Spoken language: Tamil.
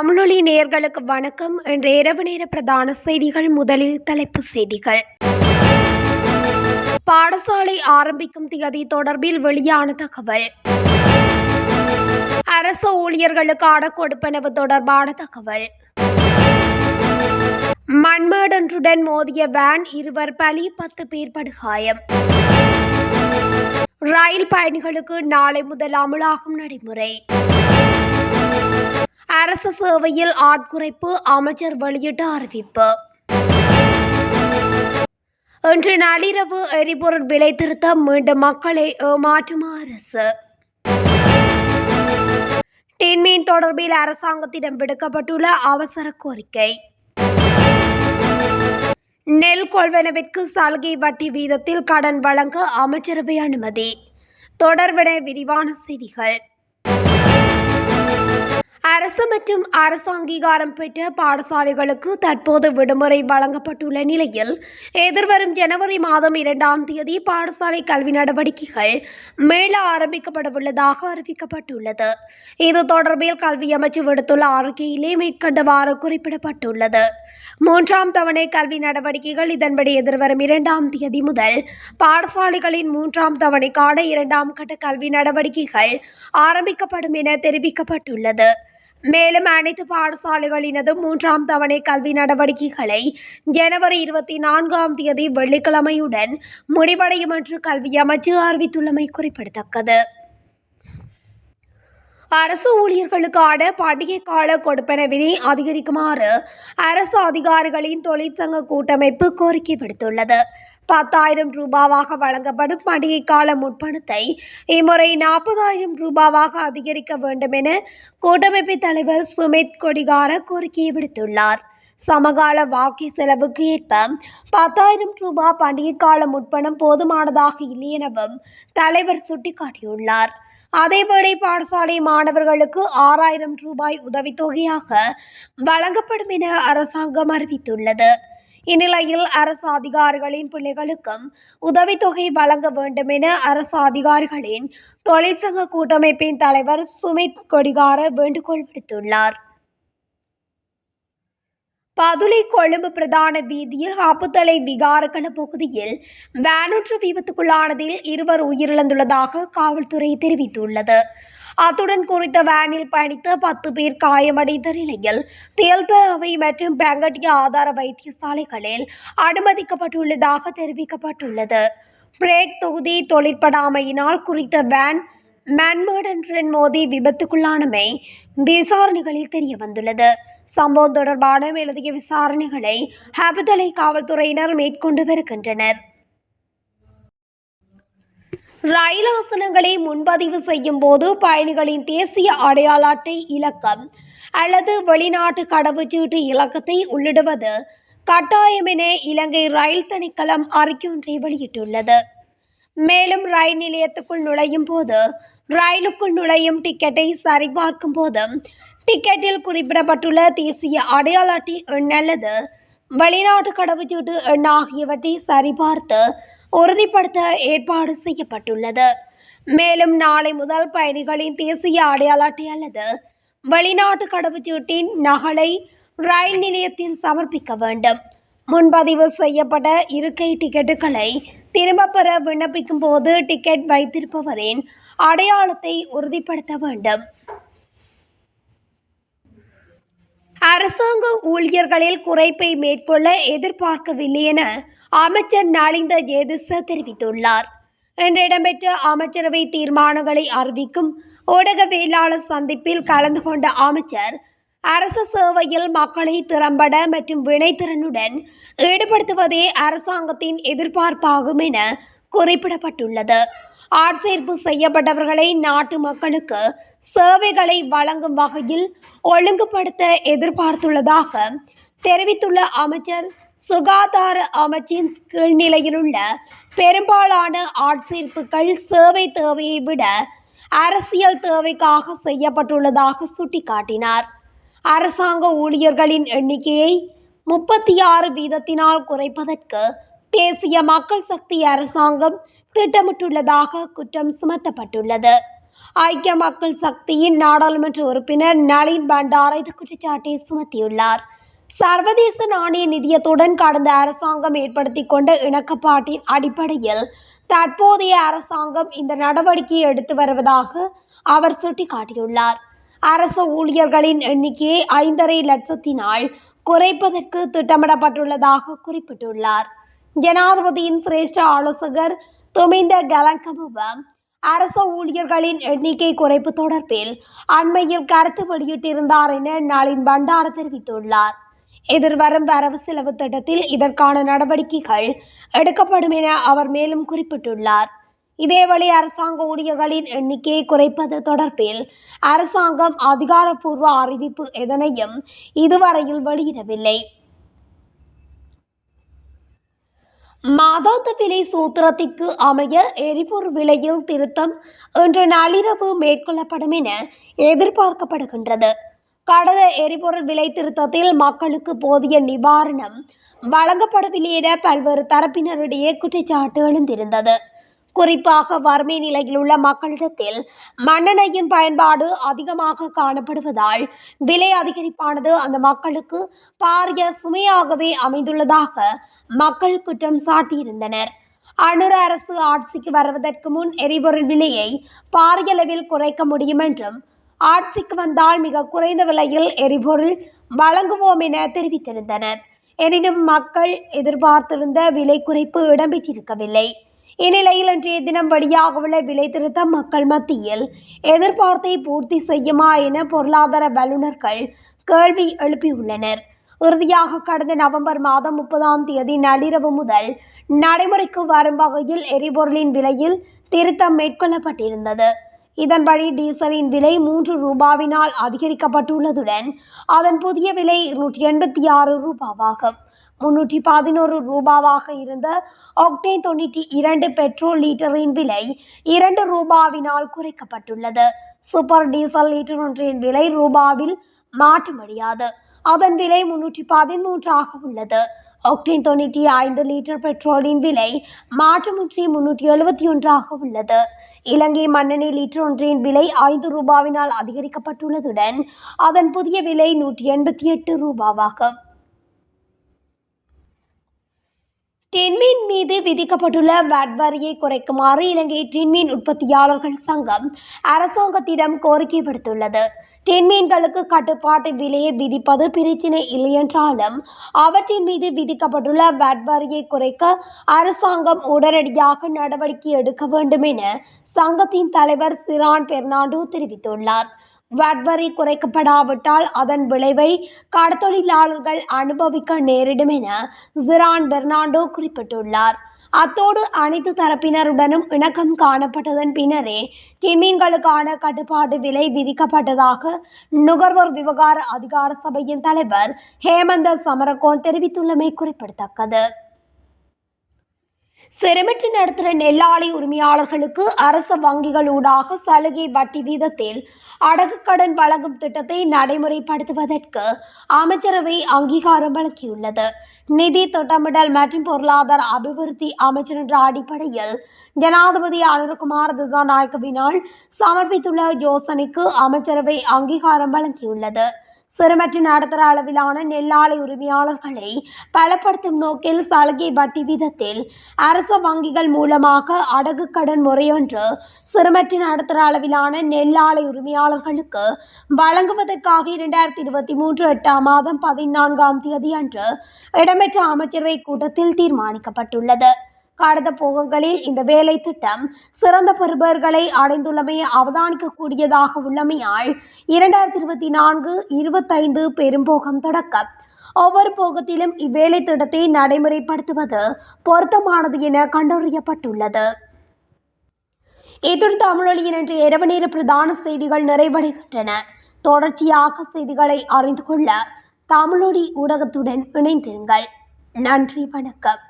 தமிழொலி நேர்களுக்கு வணக்கம். இன்று இரவு நேர பிரதான செய்திகள் முதலில் தலைப்பு செய்திகள். பாடசாலை ஆரம்பிக்கும் திகதி தொடர்பில் வெளியான தகவல். அரசு ஊழியர்களுக்கான கொடுப்பனவு தொடர்பான தகவல். மண்மேடன்றுடன் மோதிய வேன் இருவர் பலி பத்து பேர் படுகாயம். ரயில் பயணிகளுக்கு நாளை முதல் அமலாகும் நடைமுறை. அரசு சேவையில் ஆட்குறைப்பு அமைச்சர் வெளியிட்ட அறிவிப்பு. இன்று நள்ளிரவு எரிபொருள் விலை திருத்தம் மீண்டும் மக்களை ஏமாற்றும் அரசு. டின்மீன் தொடர்பில் அரசாங்கத்திடம் விடுக்கப்பட்டுள்ள அவசர கோரிக்கை. நெல் கொள்வனவிற்கு சலுகை வட்டி வீதத்தில் கடன் வழங்க அமைச்சரவை அனுமதி. தொடர்பென விரிவான செய்திகள். அரசு மற்றும் அரசு அங்கீகாரம் பெற்ற பாடசாலைகளுக்கு தற்போது விடுமுறை வழங்கப்பட்டுள்ள நிலையில் எதிர்வரும் ஜனவரி மாதம் இரண்டாம் தேதி பாடசாலை கல்வி நடவடிக்கைகள் மேல ஆரம்பிக்கப்படவுள்ளதாக அறிவிக்கப்பட்டுள்ளது. இது தொடர்பில் கல்வி அமைச்சு விடுத்துள்ள அறிக்கையிலே மேற்கண்டவாறு குறிப்பிடப்பட்டுள்ளது. மூன்றாம் தவணை கல்வி நடவடிக்கைகள் இதன்படி எதிர்வரும் இரண்டாம் தேதி முதல் பாடசாலைகளின் மூன்றாம் தவணைக்கான இரண்டாம் கட்ட கல்வி நடவடிக்கைகள் ஆரம்பிக்கப்படும் என தெரிவிக்கப்பட்டுள்ளது. மேலும் அனைத்து பாடசாலைகளினதும் மூன்றாம் தவணை கல்வி நடவடிக்கைகளை ஜனவரி இருபத்தி நான்காம் தேதி வெள்ளிக்கிழமையுடன் முடிவடையும் என்று கல்வி அமைச்சு அறிவித்துள்ளமை குறிப்பிடத்தக்கது. அரசு ஊழியர்களுக்கான பண்டிகை கால கொடுப்பனவினை அதிகரிக்குமாறு அரசு அதிகாரிகளின் தொழிற்சங்க கூட்டமைப்பு கோரிக்கை விடுத்துள்ளது. பத்தாயிரம் ரூபாவாக வழங்கப்படும் பண்டிகை கால முற்பணத்தை இம்முறை நாற்பதாயிரம் ரூபாவாக அதிகரிக்க வேண்டும் என கூட்டமைப்பு தலைவர் சுமித் கொடிகார கோரிக்கை விடுத்துள்ளார். சமகால வாழ்க்கை செலவுக்கு ஏற்ப பத்தாயிரம் ரூபாய் பண்டிகை கால முற்பணம் போதுமானதாக இல்லை எனவும் தலைவர் சுட்டிக்காட்டியுள்ளார். அதேவேளை பாடசாலை மாணவர்களுக்கு ஆறாயிரம் ரூபாய் உதவித்தொகையாக வழங்கப்படும் என அரசாங்கம் அறிவித்துள்ளது. இந்நிலையில் அரசு அதிகாரிகளின் பிள்ளைகளுக்கும் உதவித்தொகை வழங்க வேண்டும் என அரசு அதிகாரிகளின் தொழிற்சங்க கூட்டமைப்பின் தலைவர் சுமித் கொடிகார வேண்டுகோள் விடுத்துள்ளார். பதுளை கொழும்பு பிரதான வீதியில் ஆப்புத்தலை விகாரக்கண பகுதியில் வேனொன்று விபத்துக்குள்ளானதில் இருவர் உயிரிழந்துள்ளதாக காவல்துறை தெரிவித்துள்ளது. அத்துடன் குறித்த வேனில் பயணித்த பத்து பேர் காயமடைந்த நிலையில் தேல்தரவை மற்றும் பெங்கட்டிய ஆதார வைத்தியசாலைகளில் அனுமதிக்கப்பட்டுள்ளதாக தெரிவிக்கப்பட்டுள்ளது. பிரேக் தொகுதி தொழிற்படாமையினால் குறித்த வேன் மேன்மேடன்றுடன் மோதி விபத்துக்குள்ளானமை விசாரணைகளில் தெரிய வந்துள்ளது சம்பவம் தொடர்பான மேலதிக விசாரணைகளை ஹாபிதலை காவல்துறையினர் மேற்கொண்டு வருகின்றனர். ரயில் ஆசனங்களை முன்பதிவு செய்யும் போது பயணிகளின் தேசிய அடையாள அட்டை இலக்கம் அல்லது வெளிநாட்டு கடவுச்சீட்டு இலக்கத்தை உள்ளிடுவது கட்டாயம் என இலங்கை ரயில் திணைக்களம் அறிக்கை ஒன்றை வெளியிட்டுள்ளது. மேலும் ரயில் நிலையத்துக்குள் நுழையும் போது ரயிலுக்குள் நுழையும் டிக்கெட்டை சரிபார்க்கும் போது டிக்கெட்டில் குறிப்பிடப்பட்டுள்ள தேசிய அடையாள அட்டை எண் அல்லது வெளிநாட்டு கடவுச்சீட்டு எண் ஆகியவற்றை சரிபார்த்து உறுதிப்படுத்த ஏற்பாடு செய்யப்பட்டுள்ளது. மேலும் நாளை முதல் பயணிகளின் தேசிய அடையாள அட்டை அல்லது வெளிநாட்டு கடவுச்சீட்டின் நகலை ரயில் நிலையத்தில் சமர்ப்பிக்க வேண்டும். முன்பதிவு செய்யப்பட்ட இருக்கை டிக்கெட்டுகளை திரும்ப பெற விண்ணப்பிக்கும் போது டிக்கெட் வைத்திருப்பவரின் அடையாளத்தை உறுதிப்படுத்த வேண்டும். அரசாங்க ஊழியர்களில் குறைப்பை மேற்கொள்ள எதிர்பார்க்கவில்லை என அமைச்சர் நலிந்த ஜேதிச தெரிவித்துள்ளார். இன்று இடம்பெற்ற அமைச்சரவை தீர்மானங்களை அறிவிக்கும் ஊடகவியலாளர் சந்திப்பில் கலந்து கொண்ட அமைச்சர் அரசு சேவையில் மக்களை திறம்பட மற்றும் வினைத்திறனுடன் ஈடுபடுத்துவதே அரசாங்கத்தின் எதிர்பார்ப்பாகும் என குறிப்பிடப்பட்டுள்ளது. ஆட்சேர்ப்பு செய்யப்பட்டவர்களை நாட்டு மக்களுக்கு சேவைகளை வழங்கும் வகையில் ஒழுங்குபடுத்த எதிர்பார்த்துள்ளதாக தெரிவித்துள்ள அமைச்சர் சுகாதார அமைச்சின் கீழ்நிலையிலுள்ள பெரும்பாலான ஆட்சேர்ப்புகள் சேவை தேவையை விட அரசியல் தேவைக்காக செய்யப்பட்டுள்ளதாக சுட்டிக்காட்டினார். அரசாங்க ஊழியர்களின் எண்ணிக்கையை முப்பத்தி ஆறு வீதத்தினால் குறைப்பதற்கு தேசிய மக்கள் சக்தி அரசாங்கம் திட்டமிட்டுள்ளதாக குற்றம் சுமத்தப்பட்டுள்ளது. ஐக்கிய மக்கள் சக்தியின் நாடாளுமன்ற உறுப்பினர் நளின் பண்டார் குற்றச்சாட்டை சுமத்தியுள்ளார். சர்வதேச நாணய நிதியத்துடன் கடந்த அரசாங்கம் ஏற்படுத்தி கொண்ட இணக்கப்பாட்டின் அடிப்படையில் தற்போதைய அரசாங்கம் இந்த நடவடிக்கையை எடுத்து வருவதாக அவர் சுட்டிக்காட்டியுள்ளார். அரசு ஊழியர்களின் எண்ணிக்கையை ஐந்தரை லட்சத்தினால் குறைப்பதற்கு திட்டமிடப்பட்டுள்ளதாக குறிப்பிட்டுள்ளார். ஜனாதிபதியின் சிரேஷ்ட ஆலோசகர் துமிந்த கலங்கமுவ அரச ஊழியர்களின் எண்ணிக்கை குறைப்பு தொடர்பில் அண்மையில் கருத்து வெளியிட்டிருந்தார் என நளின் பண்டார தெரிவித்துள்ளார். எதிர்வரும் வரவு செலவு திட்டத்தில் இதற்கான நடவடிக்கைகள் எடுக்கப்படும் என அவர் மேலும் குறிப்பிட்டுள்ளார். இதேவேளை அரசாங்க ஊழியர்களின் எண்ணிக்கையை குறைப்பது தொடர்பில் அரசாங்கம் அதிகாரப்பூர்வ அறிவிப்பு எதனையும் இதுவரையில் வெளியிடவில்லை. மாதாந்த விலை சூத்திரத்திற்கு அமைய எரிபொருள் விலையில் திருத்தம் இன்று நள்ளிரவு மேற்கொள்ளப்படும் என எதிர்பார்க்கப்படுகின்றது. கடந்த எரிபொருள் விலை திருத்தத்தில் மக்களுக்கு போதிய நிவாரணம் வழங்கப்படவில்லை என பல்வேறு தரப்பினரிடையே குற்றச்சாட்டு எழுந்திருந்தது. குறிப்பாக வறுமை நிலையில் உள்ள மக்களிடத்தில் மண்ணெண்ணெயின் பயன்பாடு அதிகமாக காணப்படுவதால் விலை அதிகரிப்பானது அந்த மக்களுக்கு பாரிய சுமையாகவே அமைந்துள்ளதாக மக்கள் குற்றம் சாட்டியிருந்தனர். அனுர அரசு ஆட்சிக்கு வருவதற்கு முன் எரிபொருள் விலையை பாரிய அளவில் குறைக்க முடியும் என்றும் ஆட்சிக்கு வந்தால் மிக குறைந்த விலையில் எரிபொருள் வழங்குவோம் என தெரிவித்திருந்தனர். எனினும் மக்கள் எதிர்பார்த்திருந்த விலை குறைப்பு இடம்பெற்றிருக்கவில்லை. இந்நிலையில் இன்றைய தினம் வெளியாக உள்ள விலை திருத்தம் மக்கள் மத்தியில் எதிர்பார்த்தை பூர்த்தி செய்யுமா என பொருளாதார வல்லுநர்கள் கேள்வி எழுப்பியுள்ளனர். இறுதியாக கடந்த நவம்பர் மாதம் முப்பதாம் தேதி நள்ளிரவு முதல் நடைமுறைக்கு வரும் வகையில் எரிபொருளின் விலையில் திருத்தம் மேற்கொள்ளப்பட்டிருந்தது. இதன்படி டீசலின் விலை மூன்று ரூபாவினால் அதிகரிக்கப்பட்டுள்ளதுடன் அதன் புதிய விலை இருநூற்றி எண்பத்தி ஆறு ரூபாவாகும். முன்னூற்றி பதினோரு ரூபாவாக இருந்த ஒக்டேன் தொண்ணூற்றி இரண்டு பெட்ரோல் லீட்டரின் விலை இரண்டு ரூபாவினால் குறைக்கப்பட்டுள்ளது. சூப்பர் டீசல் லீட்டர் ஒன்றின் விலை ரூபாவில் மாற்றமடியாது. அதன் விலை முன்னூற்றி பதிமூன்றாக உள்ளது. ஒக்டேன் தொண்ணூற்றி ஐந்து லிட்டர் பெட்ரோலின் விலை மாற்றமுற்றி முன்னூற்றி எழுபத்தி ஒன்றாக உள்ளது. இலங்கை மண்ணெண்ணெய் லிட்டர் ஒன்றின் விலை ஐந்து ரூபாவினால் அதிகரிக்கப்பட்டுள்ளதுடன் அதன் புதிய விலை நூற்றி எண்பத்தி எட்டு ரூபாவாகும். டென்மீன் மீது விதிக்கப்பட்டுள்ள வேட் வரியை குறைக்குமாறு இலங்கை டென்மீன் உற்பத்தியாளர்கள் சங்கம் அரசாங்கத்திடம் கோரிக்கை விடுத்துள்ளது. டின்மீன்களுக்கு கட்டுப்பாட்டு விலையை விதிப்பது பிரச்சினை இல்லையென்றாலும் அவற்றின் மீது விதிக்கப்பட்டுள்ள வேட் வரியை குறைக்க அரசாங்கம் உடனடியாக நடவடிக்கை எடுக்க வேண்டும் என சங்கத்தின் தலைவர் சிரான் பெர்னாண்டோ தெரிவித்துள்ளார். வாட் வரி குறைக்கப்படாவிட்டால் அதன் விளைவை கடத்தொழிலாளர்கள் அனுபவிக்க நேரிடும் என ஜிரான் பெர்னாண்டோ குறிப்பிட்டுள்ளார். அத்தோடு அனைத்து தரப்பினருடனும் இணக்கம் காணப்பட்டதன் பின்னரே டிமீன்களுக்கான கட்டுப்பாடு விலை விதிக்கப்பட்டதாக நுகர்வோர் விவகார அதிகார சபையின் தலைவர் ஹேமந்த சமரகோன் தெரிவித்துள்ளமை குறிப்பிடத்தக்கது. சிறுமிட்டு நடத்துகிற நெல்லாளி உரிமையாளர்களுக்கு அரச வங்கிகள் ஊடாக சலுகை வட்டி வீதத்தில் அடகு கடன் வழங்கும் திட்டத்தை நடைமுறைப்படுத்துவதற்கு அமைச்சரவை அங்கீகாரம் வழங்கியுள்ளது. நிதி திட்டமிடல் மற்றும் பொருளாதார அபிவிருத்தி அமைச்சர் என்ற அடிப்படையில் ஜனாதிபதி அனுரகுமார் திசாநாயக்கவினால் சமர்ப்பித்துள்ள யோசனைக்கு அமைச்சரவை அங்கீகாரம் வழங்கியுள்ளது. சிறுமற்ற நடத்துகிற அளவிலான நெல்லாலை உரிமையாளர்களை பலப்படுத்தும் நோக்கில் சலுகை வட்டி வீதத்தில் அரச வங்கிகள் மூலமாக அடகு கடன் முறையொன்று சிறுமற்ற நடத்துகிற அளவிலான நெல்லாலை உரிமையாளர்களுக்கு வழங்குவதற்காக இரண்டாயிரத்தி இருபத்தி மூன்று எட்டாம் மாதம் பதினான்காம் தேதி அன்று இடம்பெற்ற அமைச்சரவை கூட்டத்தில் தீர்மானிக்கப்பட்டுள்ளது. கடந்த போகங்களில் இந்த வேலை திட்டம் சிறந்த பெறுபர்களை அடைந்துள்ளமை அவதானிக்கக்கூடியதாக உள்ளமையால் இரண்டாயிரத்தி இருபத்தி நான்கு இருபத்தைந்து பெரும்போகம் தொடக்கம். ஒவ்வொரு போகத்திலும் இவ்வேலை திட்டத்தை நடைமுறைப்படுத்துவது பொருத்தமானது என கண்டறியப்பட்டுள்ளது. இத்துடன் தமிழொலியின் இன்று இரவு நேர பிரதான செய்திகள் நிறைவடைகின்றன. தொடர்ச்சியாக செய்திகளை அறிந்து கொள்ள தமிழொலி ஊடகத்துடன் இணைந்திருங்கள். நன்றி வணக்கம்.